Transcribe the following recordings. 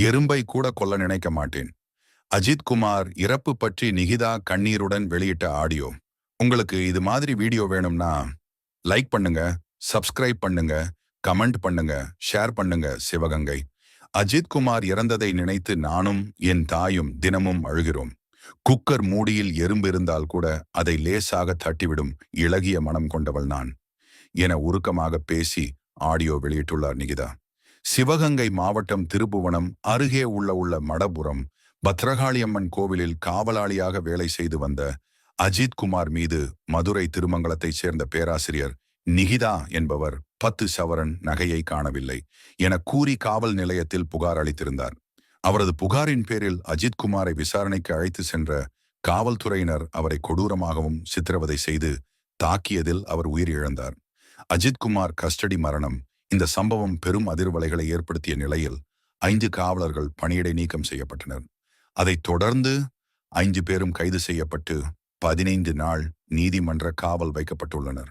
எறும்பை கூட கொல்ல நினைக்க மாட்டேன். அஜித் குமார் இறப்பு பற்றி நிகிதா கண்ணீருடன் வெளியிட்ட ஆடியோ. உங்களுக்கு இது மாதிரி வீடியோ வேணும்னா லைக் பண்ணுங்க சப்ஸ்கிரைப் பண்ணுங்க கமெண்ட் பண்ணுங்க ஷேர் பண்ணுங்க சிவகங்கை. அஜித் குமார் இறந்ததை நினைத்து நானும் என் தாயும் தினமும் அழுகிறோம். குக்கர் மூடியில் எறும்பு இருந்தால் கூட அதை லேசாக தட்டிவிடும் இளகிய மனம் கொண்டவள் நான். என உருக்கமாக பேசி ஆடியோ வெளியிட்டுள்ளார் நிகிதா. சிவகங்கை மாவட்டம் திருப்புவனம் அருகே உள்ள உள்ள மடபுரம் பத்ரகாளியம்மன் கோவிலில் காவலாளியாக வேலை செய்து வந்த அஜித் குமார் மீது மதுரை திருமங்கலத்தைச் சேர்ந்த பேராசிரியர் நிகிதா என்பவர் பத்து சவரன் நகையை காணவில்லை என கூறி காவல் நிலையத்தில் புகார் அளித்திருந்தார். அவரது புகாரின் பேரில் அஜித் குமாரை விசாரணைக்கு அழைத்து சென்ற காவல்துறையினர் அவரை கொடூரமாகவும் சித்திரவதை செய்து தாக்கியதில் அவர் உயிரிழந்தார். அஜித் குமார் கஸ்டடி மரணம் இந்த சம்பவம் பெரும் அதிர்வலைகளை ஏற்படுத்திய நிலையில் ஐந்து காவலர்கள் பணியிடை நீக்கம் செய்யப்பட்டனர். அதைத் தொடர்ந்து ஐந்து பேரும் கைது செய்யப்பட்டு பதினைந்து நாள் நீதிமன்ற காவல் வைக்கப்பட்டுள்ளனர்.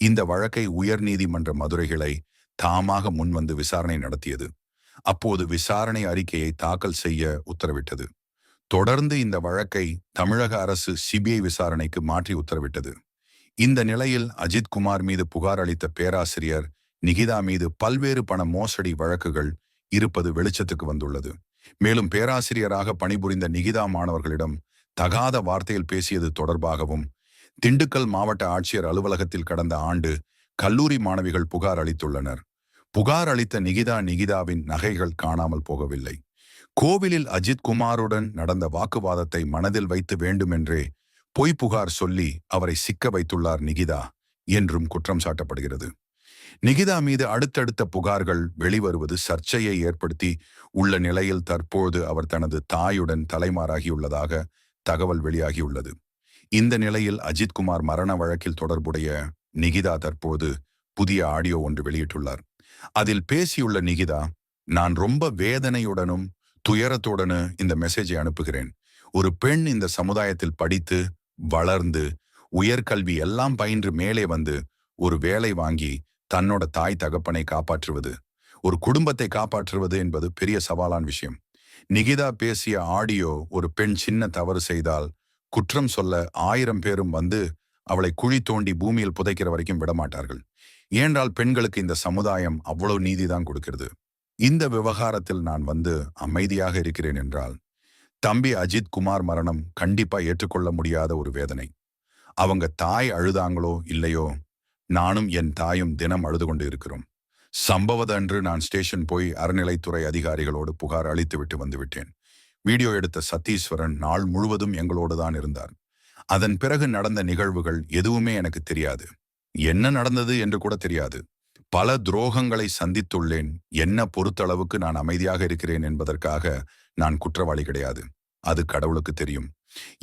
இந்த வழக்கை உயர் நீதிமன்ற மதுரைகளை தாமாக முன்வந்து விசாரணை நடத்தியது. அப்போது விசாரணை அறிக்கையை தாக்கல் செய்ய உத்தரவிட்டது. தொடர்ந்து இந்த வழக்கை தமிழக அரசு சிபிஐ விசாரணைக்கு மாற்றி உத்தரவிட்டது. இந்த நிலையில் அஜித் குமார் மீது புகார் அளித்த பேராசிரியர் நிகிதா மீது பல்வேறு பண மோசடி வழக்குகள் இருப்பது வெளிச்சத்துக்கு வந்துள்ளது. மேலும் பேராசிரியராக பணிபுரிந்த நிகிதா மாணவர்களிடம் தகாத வார்த்தையில் பேசியது தொடர்பாகவும் திண்டுக்கல் மாவட்ட ஆட்சியர் அலுவலகத்தில் கடந்த ஆண்டு கல்லூரி மாணவிகள் புகார் அளித்துள்ளனர். புகார் அளித்த நிகிதா நிகிதாவின் நகைகள் காணாமல் போகவில்லை. கோவிலில் அஜித் குமாருடன் நடந்த வாக்குவாதத்தை மனதில் வைத்து வேண்டுமென்றே பொய் புகார் சொல்லி அவரை சிக்க வைத்துள்ளார் நிகிதா என்றும் குற்றம் சாட்டப்படுகிறது. நிகிதா மீது அடுத்தடுத்த புகார்கள் வெளிவருவது சர்ச்சையை ஏற்படுத்தி உள்ள நிலையில் தற்போது அவர் தனது தாயுடன் தலைமாறாகியுள்ளதாக தகவல் வெளியாகியுள்ளது. இந்த நிலையில் அஜித்குமார் மரண வழக்கில் தொடர்புடைய நிகிதா தற்போது புதிய ஆடியோ ஒன்று வெளியிட்டுள்ளார். அதில் பேசியுள்ள நிகிதா நான் ரொம்ப வேதனையுடனும் துயரத்துடனும் இந்த மெசேஜை அனுப்புகிறேன். ஒரு பெண் இந்த சமுதாயத்தில் படித்து வளர்ந்து உயர்கல்வி எல்லாம் பயின்று மேலே வந்து ஒரு வேலை வாங்கி தன்னோட தாய் தகப்பனை காப்பாற்றுவது ஒரு குடும்பத்தை காப்பாற்றுவது என்பது பெரிய சவாலான விஷயம். நிகிதா பேசிய ஆடியோ ஒரு பெண் சின்ன தவறு செய்தால் குற்றம் சொல்ல ஆயிரம் பேரும் வந்து அவளை குழி தோண்டி பூமியில் புதைக்கிற வரைக்கும் விடமாட்டார்கள். ஏனென்றால் பெண்களுக்கு இந்த சமுதாயம் அவ்வளவு நீதிதான் கொடுக்கிறது. இந்த விவகாரத்தில் நான் வந்து அமைதியாக இருக்கிறேன் என்றால் தம்பி அஜித் குமார் மரணம் கண்டிப்பா ஏற்றுக்கொள்ள முடியாத ஒரு வேதனை. அவங்க தாய் அழுதாங்களோ இல்லையோ நானும் என் தாயும் தினம் அழுது கொண்டு இருக்கிறோம். சம்பவதன்று நான் ஸ்டேஷன் போய் அறநிலைத்துறை அதிகாரிகளோடு புகார் அளித்துவிட்டு வந்துவிட்டேன் வீடியோ எடுத்த சத்தீஸ்வரன் நாள் முழுவதும் எங்களோடு தான் இருந்தார். அதன் பிறகு நடந்த நிகழ்வுகள் எதுவுமே எனக்கு தெரியாது. என்ன நடந்தது என்று கூட தெரியாது. பல துரோகங்களை சந்தித்துள்ளேன். என்ன பொறுத்தளவுக்கு நான் அமைதியாக இருக்கிறேன் என்பதற்காக நான் குற்றவாளி கிடையாது. அது கடவுளுக்கு தெரியும்.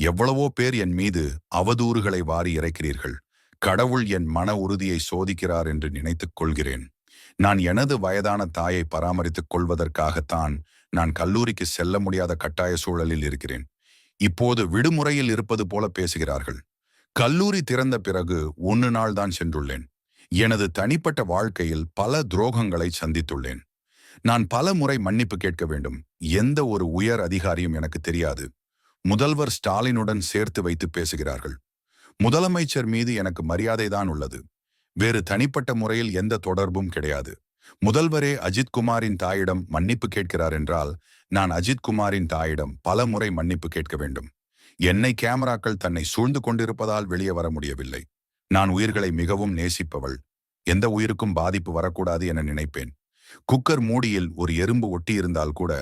எவ்வளவோ பேர் என் மீது அவதூறுகளை வாரி இறைக்கிறீர்கள். கடவுள் என் மன உறுதியை சோதிக்கிறார் என்று நினைத்துக் கொள்கிறேன். நான் எனது வயதான தாயை பராமரித்துக் கொள்வதற்காகத்தான் நான் கல்லூரிக்கு செல்ல முடியாத கட்டாய சூழலில் இருக்கிறேன். இப்போது விடுமுறையில் இருப்பது போல பேசுகிறார்கள். கல்லூரி திறந்த பிறகு ஒன்னு நாள் தான் சென்றுள்ளேன். எனது தனிப்பட்ட வாழ்க்கையில் பல துரோகங்களை சந்தித்துள்ளேன். நான் பல முறை மன்னிப்பு கேட்க வேண்டும். எந்த ஒரு உயர் அதிகாரியும் எனக்கு தெரியாது. முதல்வர் ஸ்டாலினுடன் சேர்த்து வைத்து பேசுகிறார்கள். முதலமைச்சர் மீது எனக்கு மரியாதை தான் உள்ளது. வேறு தனிப்பட்ட முறையில் எந்த தொடர்பும் கிடையாது. முதல்வரே அஜித்குமாரின் தாயிடம் மன்னிப்பு கேட்கிறார் என்றால் நான் அஜித்குமாரின் தாயிடம் பல முறை மன்னிப்பு கேட்க வேண்டும். என்னை கேமராக்கள் தன்னை சூழ்ந்து கொண்டிருப்பதால் வெளியே வர முடியவில்லை. நான் உயிர்களை மிகவும் நேசிப்பவள். எந்த உயிருக்கும் பாதிப்பு வரக்கூடாது என நினைப்பேன். குக்கர் மூடியில் ஒரு எறும்பு ஒட்டியிருந்தால் கூட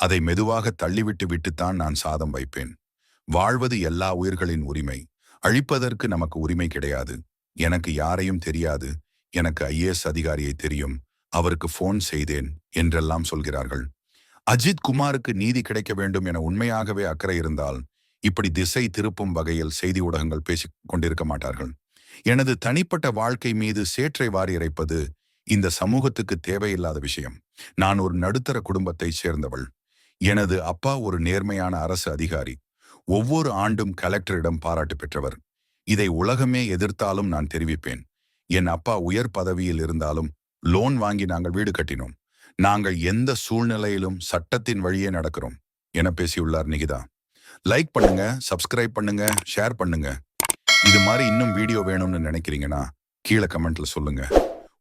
அதை மெதுவாக தள்ளிவிட்டு விட்டுத்தான் நான் சாதம் வைப்பேன். வாழ்வது எல்லா உயிர்களின் உரிமை. அழிப்பதற்கு நமக்கு உரிமை கிடையாது. எனக்கு யாரையும் தெரியாது. எனக்கு ஐஏஎஸ் அதிகாரியை தெரியும். அவருக்கு போன் செய்தேன் என்றெல்லாம் சொல்கிறார்கள். அஜித் குமாருக்கு நீதி கிடைக்க வேண்டும் என உண்மையாகவே அக்கறை இருந்தால் இப்படி திசை திருப்பும் வகையில் செய்தி ஊடகங்கள் பேசிக் கொண்டிருக்க மாட்டார்கள். எனது தனிப்பட்ட வாழ்க்கை மீது சேற்றை வாரி இறைப்பது இந்த சமூகத்துக்கு தேவையில்லாத விஷயம். நான் ஒரு நடுத்தர குடும்பத்தைச் சேர்ந்தவள். எனது அப்பா ஒரு நேர்மையான அரசு அதிகாரி. ஒவ்வொரு ஆண்டும் கலெக்டரிடம் பாராட்டு பெற்றவர். இதை உலகமே எதிர்த்தாலும் நான் தெரிவிப்பேன். என் அப்பா உயர் பதவியில் இருந்தாலும் லோன் வாங்கி நாங்கள் வீடு கட்டினோம். நாங்கள் எந்த சூழ்நிலையிலும் சட்டத்தின் வழியே நடக்கிறோம் என பேசியுள்ளார் நிகிதா. லைக் பண்ணுங்க சப்ஸ்கிரைப் பண்ணுங்க ஷேர் பண்ணுங்க. இது மாதிரி இன்னும் வீடியோ வேணும்னு நினைக்கிறீங்கன்னா கீழே கமெண்ட்ல சொல்லுங்க.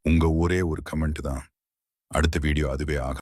உங்க ஒரே ஒரு கமெண்ட் தான். அடுத்த வீடியோ அதுவே ஆகும்